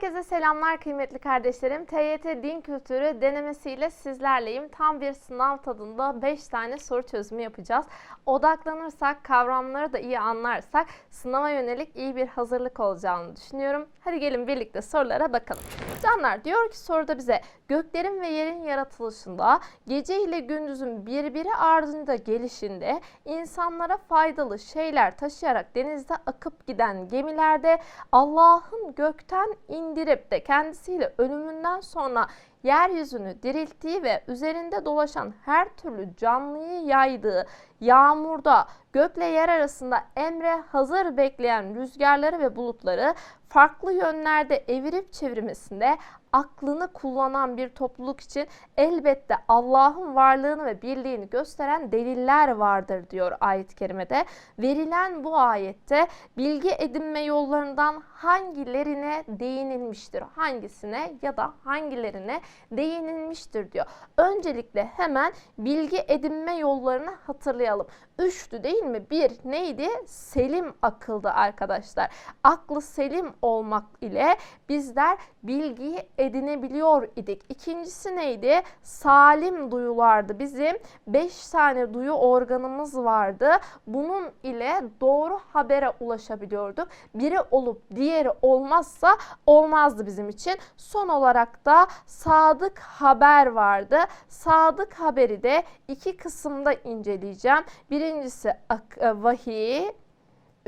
Herkese selamlar kıymetli kardeşlerim. TYT Din Kültürü denemesiyle sizlerleyim. Tam bir sınav tadında 5 tane soru çözümü yapacağız. Odaklanırsak, kavramları da iyi anlarsak sınava yönelik iyi bir hazırlık olacağını düşünüyorum. Hadi gelin birlikte sorulara bakalım. Canlar diyor ki soruda bize göklerin ve yerin yaratılışında gece ile gündüzün birbiri ardında gelişinde insanlara faydalı şeyler taşıyarak denizde akıp giden gemilerde Allah'ın gökten indirip de kendisiyle ölümünden sonra yeryüzünü dirilttiği ve üzerinde dolaşan her türlü canlıyı yaydığı yağmurda gökle yer arasında emre hazır bekleyen rüzgarları ve bulutları farklı yönlerde evirip çevirmesinde aklını kullanan bir topluluk için elbette Allah'ın varlığını ve birliğini gösteren deliller vardır diyor ayet-i kerimede. Verilen bu ayette bilgi edinme yollarından hangilerine değinilmiştir? Hangisine ya da hangilerine değinilmiştir diyor. Öncelikle hemen bilgi edinme yollarını hatırlayalım. Üçtü değil mi? Bir neydi? Selim akıldı arkadaşlar. Aklı selim olmak ile bizler bilgiyi edinebiliyor idik. İkincisi neydi? Salim duyulardı. Bizim 5 tane duyu organımız vardı. Bunun ile doğru habere ulaşabiliyorduk. Biri olup diğeri olmazsa olmazdı bizim için. Son olarak da sadık haber vardı. Sadık haberi de iki kısımda inceleyeceğim. Birincisi vahiy,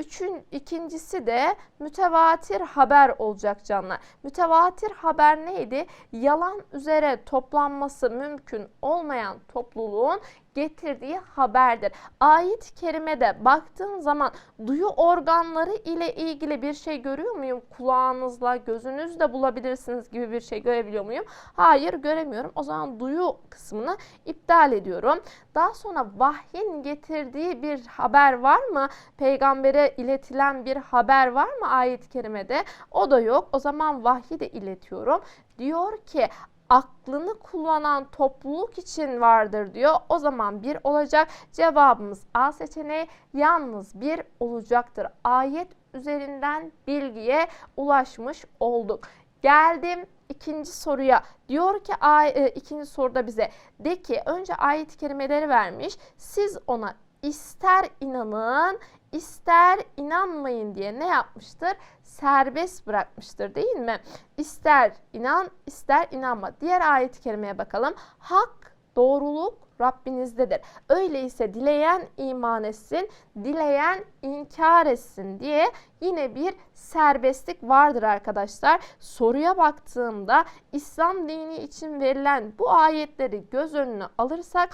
Üçün, ikincisi de mütevatir haber olacak canlar. Mütevatir haber neydi? Yalan üzere toplanması mümkün olmayan topluluğun getirdiği haberdir. Ayet-i kerimede baktığın zaman duyu organları ile ilgili bir şey görüyor muyum? Kulağınızla, gözünüzle bulabilirsiniz gibi bir şey görebiliyor muyum? Hayır göremiyorum. O zaman duyu kısmını iptal ediyorum. Daha sonra vahyin getirdiği bir haber var mı? Peygambere iletilen bir haber var mı ayet-i kerimede? O da yok. O zaman vahyi de iletiyorum. Diyor ki aklını kullanan topluluk için vardır diyor. O zaman bir olacak. Cevabımız A seçeneği yalnız bir olacaktır. Ayet üzerinden bilgiye ulaşmış olduk. Geldim ikinci soruya. Diyor ki e, ikinci soruda bize de ki önce ayet-i kerimeleri vermiş. Siz ona ister inanın ister inanmayın diye ne yapmıştır? Serbest bırakmıştır değil mi? İster inan ister inanma. Diğer ayet-i kerimeye bakalım. Hak, doğruluk Rabbinizdedir. Öyleyse dileyen iman etsin, dileyen inkar etsin diye yine bir serbestlik vardır arkadaşlar. Soruya baktığımda İslam dini için verilen bu ayetleri göz önüne alırsak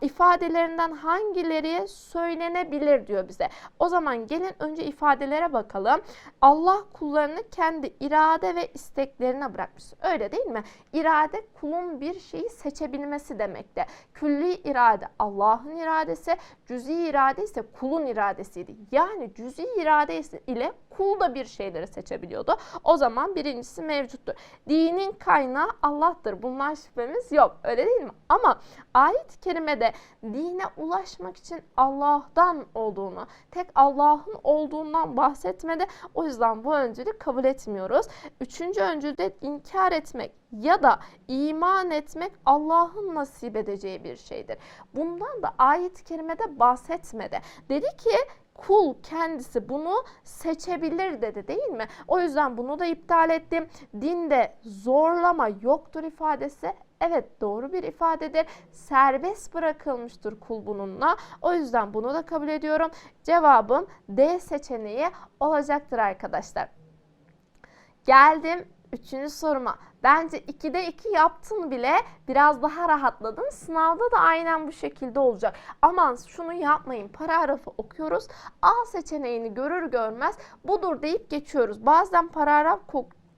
ifadelerinden hangileri söylenebilir diyor bize. O zaman gelin önce ifadelere bakalım. Allah kullarını kendi irade ve isteklerine bırakmış. Öyle değil mi? İrade kulun bir şeyi seçebilmesi demekte. Külli irade Allah'ın iradesi, cüzi irade ise kulun iradesiydi. Yani cüzi irade ile kul da bir şeyleri seçebiliyordu. O zaman birincisi mevcuttur. Dinin kaynağı Allah'tır. Bundan şüphemiz yok. Öyle değil mi? Ama ayet-i kerimede dine ulaşmak için Allah'tan olduğunu, tek Allah'ın olduğundan bahsetmedi. O yüzden bu öncülü kabul etmiyoruz. Üçüncü öncül de inkar etmek ya da iman etmek Allah'ın nasip edeceği bir şeydir. Bundan da ayet-i kerimede bahsetmedi. Dedi ki kul kendisi bunu seçebilir dedi değil mi? O yüzden bunu da iptal ettim. Dinde zorlama yoktur ifadesi Evet doğru bir ifadedir. Serbest bırakılmıştır kul bununla. O yüzden bunu da kabul ediyorum. Cevabım D seçeneği olacaktır arkadaşlar. Geldim üçüncü soruma. Bence 2'de 2 yaptın bile biraz daha rahatladın. Sınavda da aynen bu şekilde olacak. Aman şunu yapmayın. Paragrafı okuyoruz. A seçeneğini görür görmez budur deyip geçiyoruz. Bazen paragraf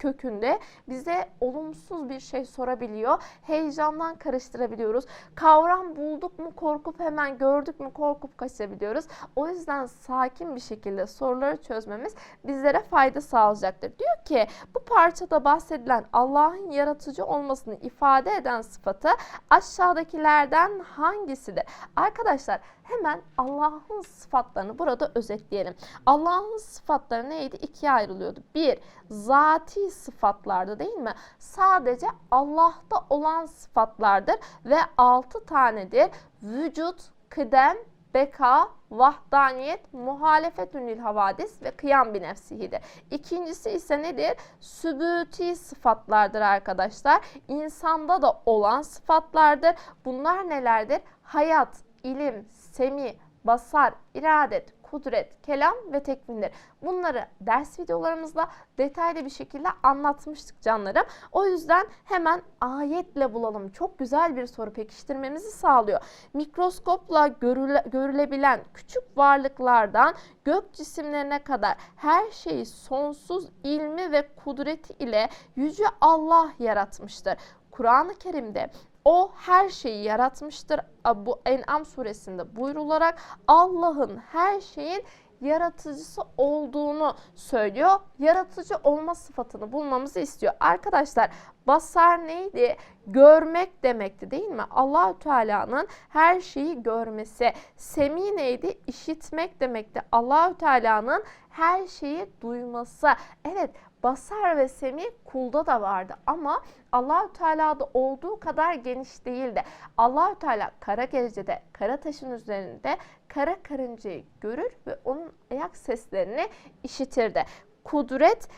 kökünde bize olumsuz bir şey sorabiliyor. Heyecandan karıştırabiliyoruz. Kavram bulduk mu korkup hemen gördük mü korkup kaçabiliyoruz. O yüzden sakin bir şekilde soruları çözmemiz bizlere fayda sağlayacaktır. Diyor ki bu parçada bahsedilen Allah'ın yaratıcı olmasını ifade eden sıfatı aşağıdakilerden hangisidir? Arkadaşlar hemen Allah'ın sıfatlarını burada özetleyelim. Allah'ın sıfatları neydi? İkiye ayrılıyordu. Bir, zati sıfatlardı değil mi? Sadece Allah'ta olan sıfatlardır ve altı tanedir. Vücut, kıdem, beka, vahdaniyet, muhalefetünil havadis ve kıyam bir nefsihidir. İkincisi ise nedir? Sübüti sıfatlardır arkadaşlar. İnsanda da olan sıfatlardır. Bunlar nelerdir? Hayat, ilim, semi, basar, iradet, kudret, kelam ve tekvindir. Bunları ders videolarımızda detaylı bir şekilde anlatmıştık canlarım. O yüzden hemen ayetle bulalım. Çok güzel bir soru pekiştirmemizi sağlıyor. Mikroskopla görüle, görülebilen küçük varlıklardan gök cisimlerine kadar her şeyi sonsuz ilmi ve kudreti ile yüce Allah yaratmıştır. Kur'an-ı Kerim'de o her şeyi yaratmıştır. Bu En'am suresinde buyrularak Allah'ın her şeyin yaratıcısı olduğunu söylüyor. Yaratıcı olma sıfatını bulmamızı istiyor. Arkadaşlar basar neydi? Görmek demekti değil mi? Allahü Teala'nın her şeyi görmesi. Semi neydi? İşitmek demekti. Allahü Teala'nın her şeyi duyması. Evet, basar ve semi kulda da vardı ama Allahü Teala'da olduğu kadar geniş değildi. Allahü Teala kara gecede, kara taşın üzerinde kara karıncayı görür ve onun ayak seslerini işitirdi. Kudret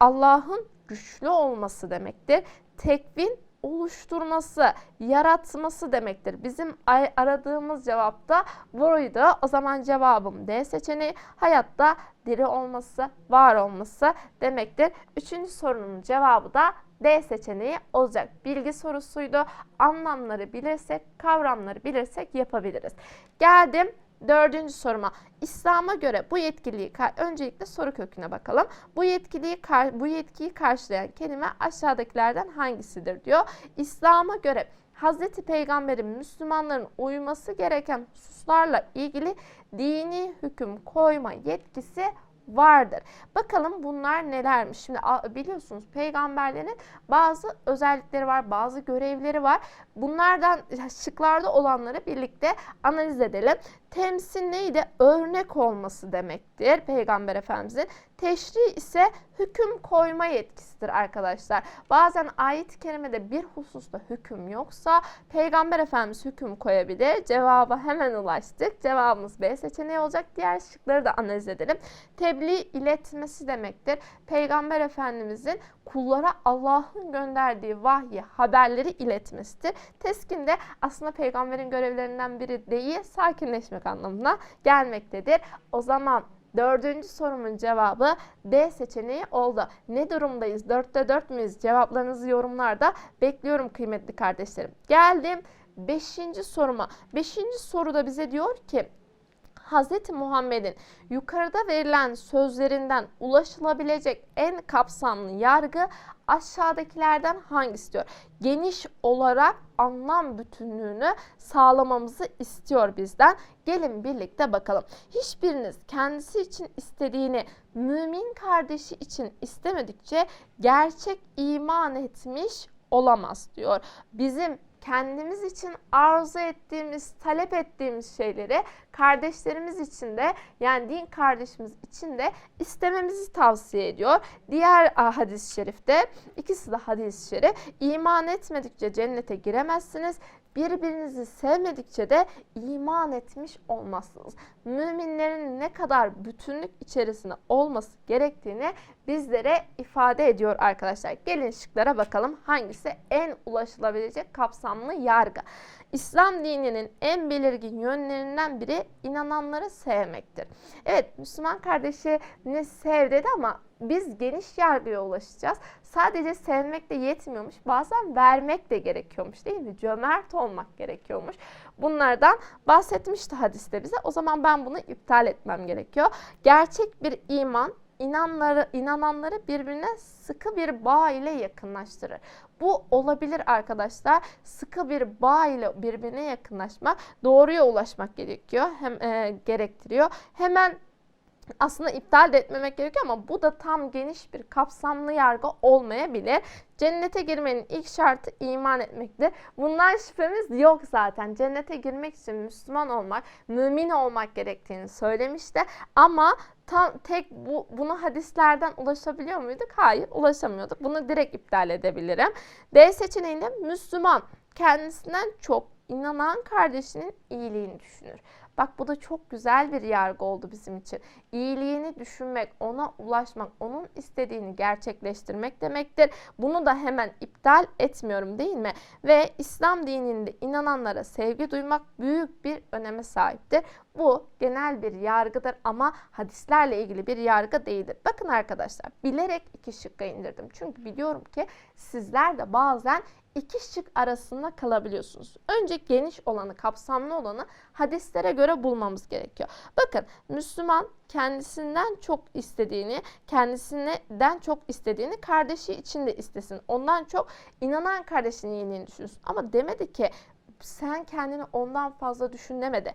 Allah'ın güçlü olması demektir. Tekvin oluşturması, yaratması demektir. Bizim aradığımız cevap da buydu. O zaman cevabım D seçeneği. Hayatta diri olması, var olması demektir. Üçüncü sorunun cevabı da D seçeneği olacak. Bilgi sorusuydu. Anlamları bilirsek, kavramları bilirsek yapabiliriz. Geldim Dördüncü soruma. İslam'a göre bu yetkiliyi öncelikle soru köküne bakalım. Bu yetkiliyi bu yetkiyi karşılayan kelime aşağıdakilerden hangisidir diyor. İslam'a göre Hazreti Peygamber'in Müslümanların uyması gereken hususlarla ilgili dini hüküm koyma yetkisi vardır. Bakalım bunlar nelermiş? Şimdi biliyorsunuz peygamberlerin bazı özellikleri var, bazı görevleri var. Bunlardan şıklarda olanları birlikte analiz edelim. Temsil neydi? Örnek olması demektir Peygamber Efendimizin. Teşri ise hüküm koyma yetkisidir arkadaşlar. Bazen ayet-i kerimede bir hususta hüküm yoksa Peygamber Efendimiz hüküm koyabilir. Cevaba hemen ulaştık. Cevabımız B seçeneği olacak. Diğer şıkları da analiz edelim. Tebliğ iletmesi demektir. Peygamber Efendimizin kullara Allah'ın gönderdiği vahyi, haberleri iletmesidir. Teskin de aslında peygamberin görevlerinden biri değil, sakinleşmek anlamına gelmektedir. O zaman Dördüncü sorumun cevabı D seçeneği oldu. Ne durumdayız? Dörtte dört müyüz? Cevaplarınızı yorumlarda bekliyorum kıymetli kardeşlerim. Geldim beşinci soruma. Beşinci soruda bize diyor ki Hz. Muhammed'in yukarıda verilen sözlerinden ulaşılabilecek en kapsamlı yargı aşağıdakilerden hangisi diyor? Geniş olarak anlam bütünlüğünü sağlamamızı istiyor bizden. Gelin birlikte bakalım. Hiçbiriniz kendisi için istediğini mümin kardeşi için istemedikçe gerçek iman etmiş olamaz diyor. Bizim kendimiz için arzu ettiğimiz, talep ettiğimiz şeyleri kardeşlerimiz için de yani din kardeşimiz için de istememizi tavsiye ediyor. Diğer hadis-i şerifte ikisi de hadis-i şerif iman etmedikçe cennete giremezsiniz birbirinizi sevmedikçe de iman etmiş olmazsınız. Müminlerin ne kadar bütünlük içerisinde olması gerektiğini bizlere ifade ediyor arkadaşlar. Gelin şıklara bakalım hangisi en ulaşılabilecek kapsamlı yargı. İslam dininin en belirgin yönlerinden biri inananları sevmektir. Evet Müslüman kardeşini sev dedi ama biz geniş yargıya ulaşacağız. Sadece sevmek de yetmiyormuş. Bazen vermek de gerekiyormuş değil mi? Cömert olmak gerekiyormuş. Bunlardan bahsetmişti hadiste bize. O zaman ben bunu iptal etmem gerekiyor. Gerçek bir iman inanları, inananları birbirine sıkı bir bağ ile yakınlaştırır. Bu olabilir arkadaşlar. Sıkı bir bağ ile birbirine yakınlaşmak, doğruya ulaşmak gerekiyor. Hem e, gerektiriyor. Hemen aslında iptal de etmemek gerekiyor ama bu da tam geniş bir kapsamlı yargı olmayabilir. Cennete girmenin ilk şartı iman etmektir. Bundan şüphemiz yok zaten. Cennete girmek için Müslüman olmak, mümin olmak gerektiğini söylemişti. Ama tam tek bu bunu hadislerden ulaşabiliyor muyduk? Hayır, ulaşamıyorduk. Bunu direkt iptal edebilirim. D seçeneğinde Müslüman kendisinden çok inanan kardeşinin iyiliğini düşünür. Bak bu da çok güzel bir yargı oldu bizim için. İyiliğini düşünmek, ona ulaşmak, onun istediğini gerçekleştirmek demektir. Bunu da hemen iptal etmiyorum değil mi? Ve İslam dininde inananlara sevgi duymak büyük bir öneme sahiptir. Bu genel bir yargıdır ama hadislerle ilgili bir yargı değildir. Bakın arkadaşlar bilerek iki şıkka indirdim. Çünkü biliyorum ki sizler de bazen iki şık arasında kalabiliyorsunuz. Önce geniş olanı, kapsamlı olanı hadislere göre bulmamız gerekiyor. Bakın Müslüman kendisinden çok istediğini, kendisinden çok istediğini kardeşi için de istesin. Ondan çok inanan kardeşinin iyiliğini düşünsün. Ama demedi ki sen kendini ondan fazla düşün demedi.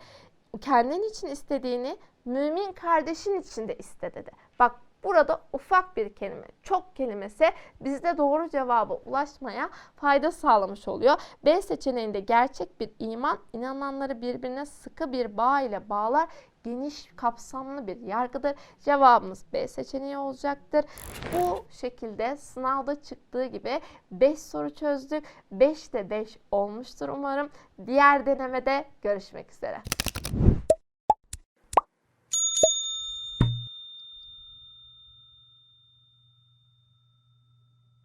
Kendin için istediğini mümin kardeşin için de iste dedi. Bak Burada ufak bir kelime, çok kelimesi bizde doğru cevaba ulaşmaya fayda sağlamış oluyor. B seçeneğinde gerçek bir iman inananları birbirine sıkı bir bağ ile bağlar. Geniş, kapsamlı bir yargıdır. Cevabımız B seçeneği olacaktır. Bu şekilde sınavda çıktığı gibi 5 soru çözdük. 5'te 5 olmuştur umarım. Diğer denemede görüşmek üzere.